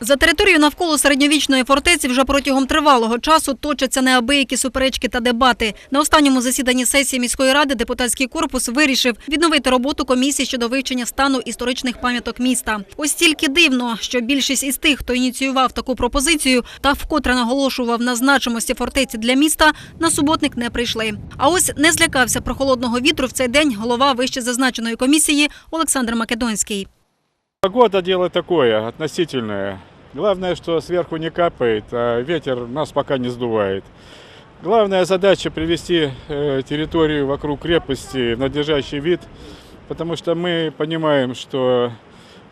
За територією навколо середньовічної фортеці вже протягом тривалого часу точаться неабиякі суперечки та дебати. На останньому засіданні сесії міської ради депутатський корпус вирішив відновити роботу комісії щодо вивчення стану історичних пам'яток міста. Ось тільки дивно, що більшість із тих, хто ініціював таку пропозицію та вкотре наголошував на значимості фортеці для міста, на суботник не прийшли. А ось не злякався прохолодного вітру в цей день голова вище зазначеної комісії Олександр Македонський. Погода дело такое, относительное. Главное, что сверху не капает, а ветер нас пока не сдувает. Главная задача привести э, территорию вокруг крепости в надлежащий вид, потому что мы понимаем, что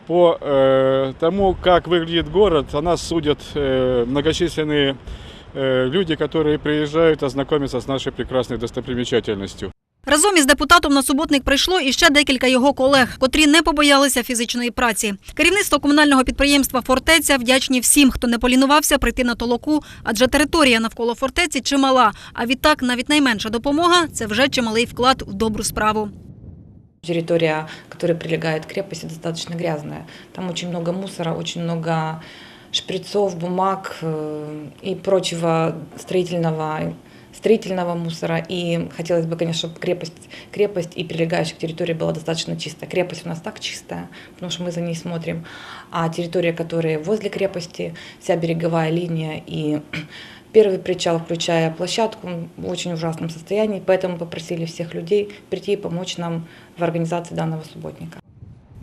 по э, тому, как выглядит город, о нас судят э, многочисленные э, люди, которые приезжают ознакомиться с нашей прекрасной достопримечательностью. Разом із депутатом на суботник прийшло і ще декілька його колег, котрі не побоялися фізичної праці. Керівництво комунального підприємства Фортеця вдячні всім, хто не полінувався прийти на толоку, адже територія навколо фортеці чимала. А відтак навіть найменша допомога це вже чималий вклад в добру справу. Территория, которая прилегает к крепости, достаточно грязная. Там очень много мусора, очень много шприцов, бумаг э, и прочего строительного строительного мусора. И хотелось бы, конечно, чтобы крепость, крепость и прилегающая территория была достаточно чистая. Крепость у нас так чистая, потому что мы за ней смотрим. А территория, которая возле крепости, вся береговая линия и Первый причал, включая площадку, в очень ужасном состоянии, поэтому попросили всех людей прийти и помочь нам в организации данного субботника.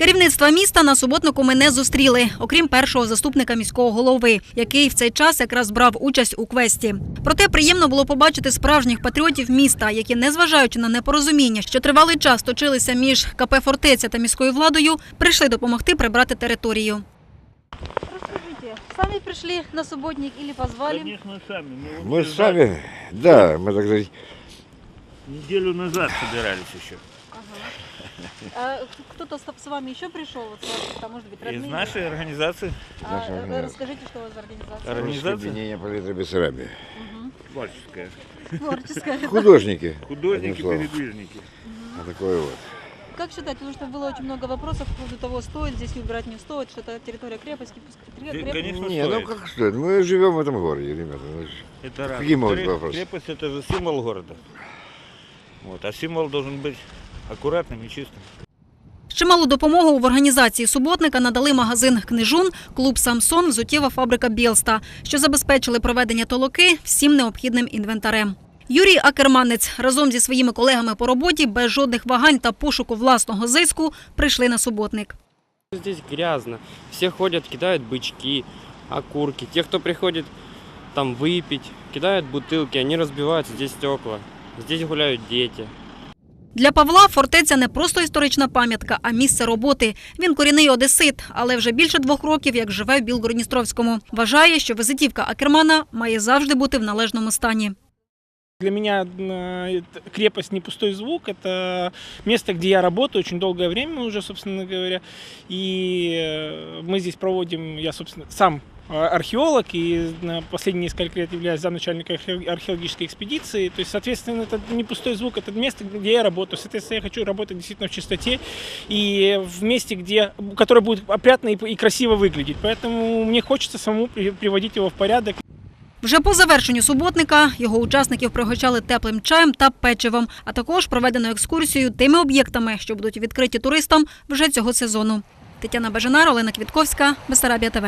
Керівництва міста на суботнику ми не зустріли, окрім першого заступника міського голови, який в цей час якраз брав участь у квесті. Проте приємно було побачити справжніх патріотів міста, які, незважаючи на непорозуміння, що тривалий час точилися між КП Фортеця та міською владою, прийшли допомогти прибрати територію. Розкажіть, самі прийшли на суботник і позвали? Конечно, сами. Мы, Мы вот сами, да, мы так сказать, неделю назад собирались Еще. Кто-то с вами еще пришел, может быть, Из нашей организации. Наша организация. Расскажите, что у вас за организация? Организация объединение полита Бессарабии. Творческая. Творческая. Художники. Художники, передвижники. Вот такое вот. Как считать, потому что было очень много вопросов по поводу того, стоит здесь убирать, не стоит, что это территория крепости. пускай- Да, креп- конечно, Не, ну стоит. как стоит? Мы живем в этом городе, ребята. ну. Это раз. Какие могут Во-вторых, вопросы? Крепость это же символ города. Вот. А символ должен быть аккуратным и чистым. Чималу допомогу в організації суботника надали магазин «Книжун», клуб «Самсон», взуттєва фабрика «Білста», що забезпечили проведення толоки всім необхідним інвентарем. Юрій Акерманець разом зі своїми колегами по роботі без жодних вагань та пошуку власного зиску прийшли на суботник. Здесь грязно. Все ходят, кидают бычки, окурки. Те, кто приходит там выпить, кидают бутылки, они разбивают здесь стекла. Здесь гуляют дети. Для Павла фортеця не просто історична пам'ятка, а місце роботи. Він корінний одесит, але вже більше двох років як живе в Білгородністровському. Вважає, що визитівка Акермана має завжди бути в належному стані. Для меня э, это- крепость не пустой звук, это место, где я работаю очень долгое время уже, собственно говоря. И э, мы здесь проводим, я, собственно, сам э, археолог и на последние несколько лет являюсь замначальника архе- археологической экспедиции. То есть, соответственно, это не пустой звук, это место, где я работаю. Соответственно, я хочу работать действительно в чистоте и в месте, где, которое будет опрятно и, и красиво выглядеть. Поэтому мне хочется самому при- приводить его в порядок. Вже по завершенню суботника його учасників пригощали теплим чаєм та печивом, а також проведено екскурсію тими об'єктами, що будуть відкриті туристам вже цього сезону. Тетяна Бежанар, Олена Квітковська, Бесарабія ТВ.